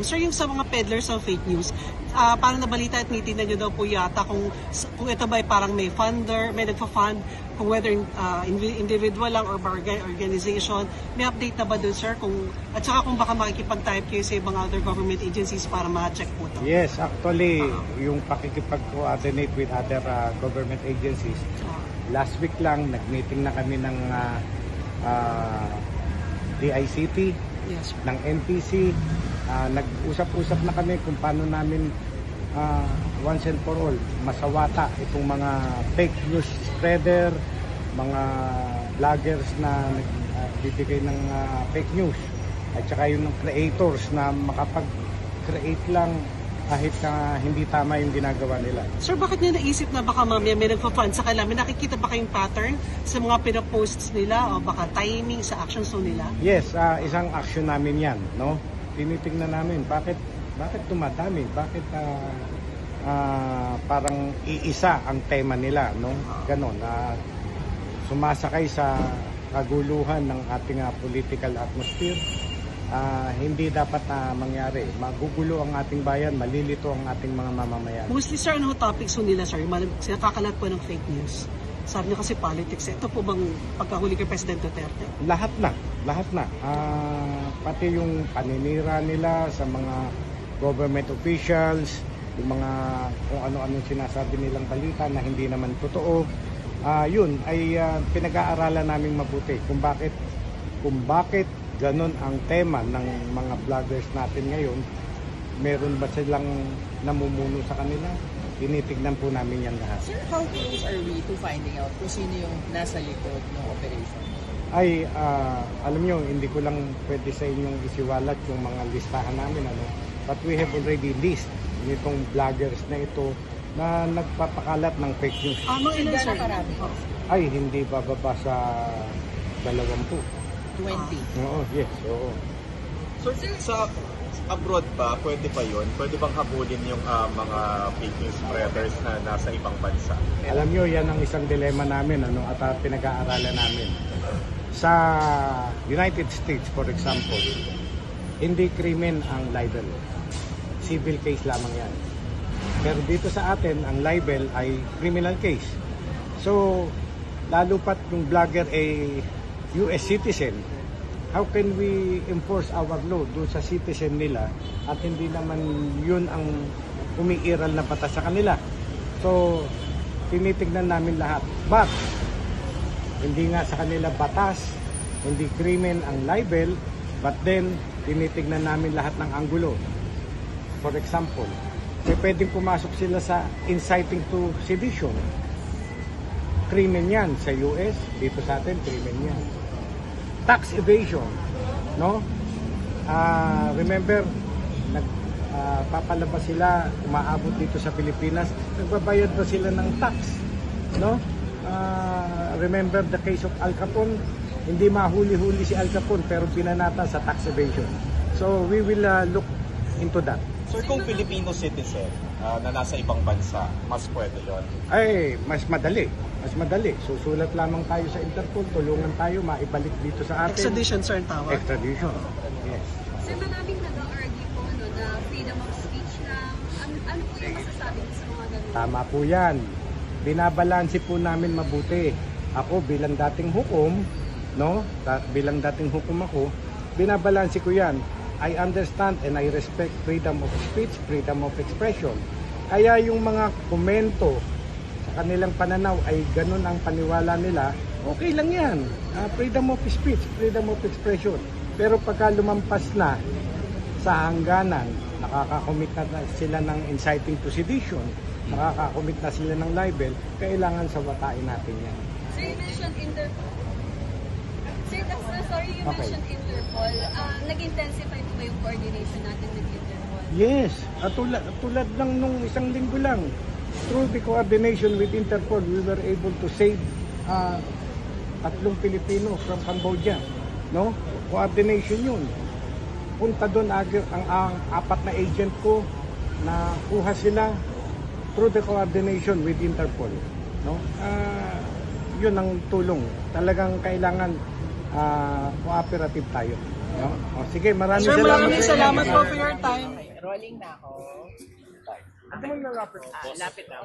time. Sir, yung sa mga peddlers ng fake news, ah parang nabalita at nitinan nyo daw po yata kung, kung ito ba ay parang may funder, may nagpa-fund, kung whether indivi- individual lang or barga- organization. May update na ba dun, sir? Kung, at saka kung baka makikipag-type kayo sa ibang other government agencies para ma-check po ito. Yes, actually, yung pakikipag-coordinate with other uh, government agencies, Ah, last week lang, nag-meeting na kami ng uh, uh, DICT, yes, sir. ng NPC, uh, nag-usap-usap na kami kung paano namin uh, once and for all masawata itong mga fake news spreader, mga vloggers na nagbibigay ng uh, fake news at saka yung creators na makapag-create lang kahit na hindi tama yung ginagawa nila. Sir, bakit niyo naisip na baka mamaya may nagpa-fund sa kanila? May nakikita ba kayong pattern sa mga pinaposts nila o baka timing sa actions nila? Yes, ah, isang action namin 'yan, no? Tinitingnan namin bakit bakit tumatami, bakit ah, ah, parang iisa ang tema nila, no? Ganon na sumasakay sa kaguluhan ng ating ah, political atmosphere. Ah, hindi dapat na mangyari. Magugulo ang ating bayan, malilito ang ating mga mamamayan. Mostly, sir, ano ho topics po nila, sir? Sinakakalat po ng fake news. Sabi niyo kasi politics. Ito po bang pagkahuli kay President Duterte? Lahat na, lahat na. Ah, pati yung paninira nila sa mga government officials, yung mga kung ano-ano sinasabi nilang balita na hindi naman totoo. Ah, yun ay ah, pinag-aaralan naming mabuti kung bakit kung bakit ganun ang tema ng mga vloggers natin ngayon. Meron ba silang namumuno sa kanila? Tinitignan po namin yan lahat. Sir, how close are we to finding out kung sino yung nasa likod ng operation? ay ah, alam nyo, hindi ko lang pwede sa inyong isiwalat yung mga listahan namin ano. But we have already list nitong vloggers na ito na nagpapakalat ng fake news. Ah, mga ilan, sir? Karami? Ay, hindi bababa sa dalawampu. 20. Oo, yes, oo. So, sa abroad ba, pwede ba yun? Pwede bang habulin yung ah, mga fake news spreaders na nasa ibang bansa? Alam nyo, yan ang isang dilema namin ano, at ah, pinag-aaralan namin. Sa United States, for example, hindi krimen ang libel. Civil case lamang yan. Pero dito sa atin, ang libel ay criminal case. So, lalo pat yung vlogger ay US citizen, how can we enforce our law doon sa citizen nila at hindi naman yun ang umiiral na batas sa kanila. So, tinitignan namin lahat. But, hindi nga sa kanila batas, hindi krimen ang libel, but then, tinitignan namin lahat ng anggulo. For example, may pwedeng pumasok sila sa inciting to sedition. Krimen yan sa US, dito sa atin, krimen yan. Tax evasion, no? Ah, remember, nag, ah, papalabas sila, umaabot dito sa Pilipinas, nagbabayad ba sila ng tax, no? Ah, remember the case of Al Capone, hindi mahuli-huli si Al Capone pero binanata sa tax evasion. So we will ah, look into that. Sir, kung Filipino citizen ah, na nasa ibang bansa, mas pwede yon. ay mas madali. Mas madali. Susulat lamang tayo sa Interpol, tulungan tayo maibalik dito sa atin. Extradition, sir, tawag. Extradition. Yes. Sir, maraming nag-argue po no, na freedom of speech lang. Ano, ano po yung masasabi sa mga ganun? Tama po 'yan. Binabalanse po namin mabuti. Ako bilang dating hukom, no? Bilang dating hukom ako, binabalanse ko 'yan. I understand and I respect freedom of speech, freedom of expression. Kaya yung mga komento sa kanilang pananaw ay ganun ang paniwala nila, okay lang yan. Ah, freedom of speech, freedom of expression. Pero pagka lumampas na sa hangganan, nakakakomit na sila ng inciting to sedition, nakakakomit na sila ng libel, kailangan sawatain natin yan. Sir, you mentioned Interpol. Sir, that's, uh, sorry, you Okay. mentioned Interpol. Uh, nag-intensify coordination natin with Interpol? Yes, at tulad, tulad lang nung isang linggo lang, through the coordination with Interpol, we were able to save ah, tatlong Pilipino from Cambodia. No? Coordination yun. Punta doon ang, ang apat na agent ko na kuha sila through the coordination with Interpol. No? Ah, yun ang tulong. Talagang kailangan ah, cooperative tayo. No? O, sige, maraming Sir, salamat. maraming salamat po for your time. Okay, rolling na ako. Ano man lalapit? Ah, lapit na.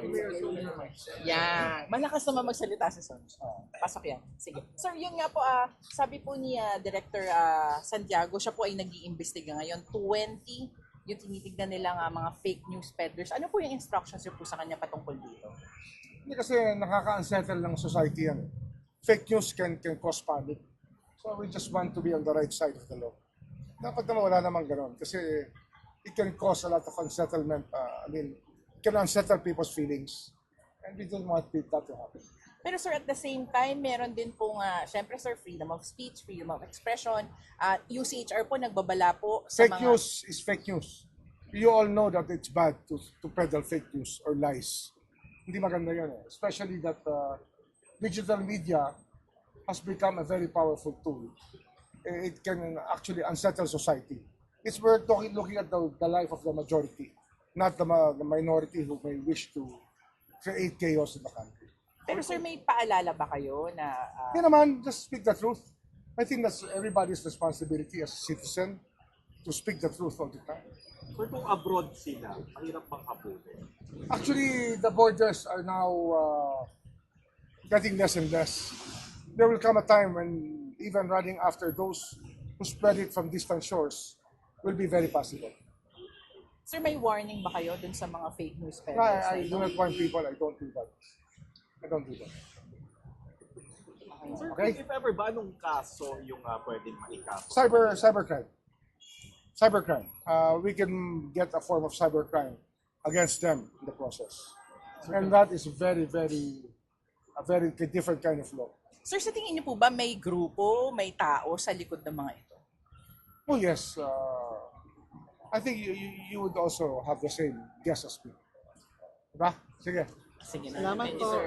Yan. Malakas naman magsalita si Son. Oh, pasok yan. Sige. Sir, yun nga po, ah, sabi po ni ah, Director ah, Santiago, siya po ay nag-iimbestiga ngayon. 20 yung tinitignan nila nga mga fake news peddlers. Ano po yung instructions niyo po sa kanya patungkol dito? Hindi kasi nakaka-unsettle ng society yan. Fake news can, can cause panic. So we just want to be on the right side of the law. Dapat naman wala namang ganon. Kasi it can cause a lot of unsettlement. uh, I mean, it can unsettle people's feelings. And we don't want that to happen. Pero sir, at the same time, meron din po nga, syempre sir, freedom of speech, freedom of expression. Uh, UCHR po nagbabala po sa Fake mga... news is fake news. You all know that it's bad to, to peddle fake news or lies. Hindi maganda yun eh. Especially that uh, digital media has become a very powerful tool. Eh, It can actually unsettle society. It's we're talking, looking at the, the life of the majority, not the, ma- the minority who may wish to create chaos in the country. Pero sir, may paalala ba kayo na... ah, Hindi naman, just speak the truth. I think that's everybody's responsibility as a citizen to speak the truth all the time. Kung kung abroad sila, mahirap bang habulin? Actually, the borders are now uh, getting less and less. There will come a time when even running after those who spread it from distant shores will be very possible. Sir, may warning ba kayo dun sa mga fake news I, peddlers? I do not want people, I don't do that. I don't do that. Sir, Okay. if ever ba, anong kaso yung uh, pwedeng maikaso? Cyber, cybercrime. Cybercrime. Uh, we can get a form of cybercrime against them in the process. And that is very, very, a very different kind of law. Sir, sa tingin niyo po ba may grupo, may tao sa likod ng mga ito? Oh yes, uh, I think you, you, you would also have the same guess as me. Diba? Sige. Sige na. Salamat Thank you, po. sir.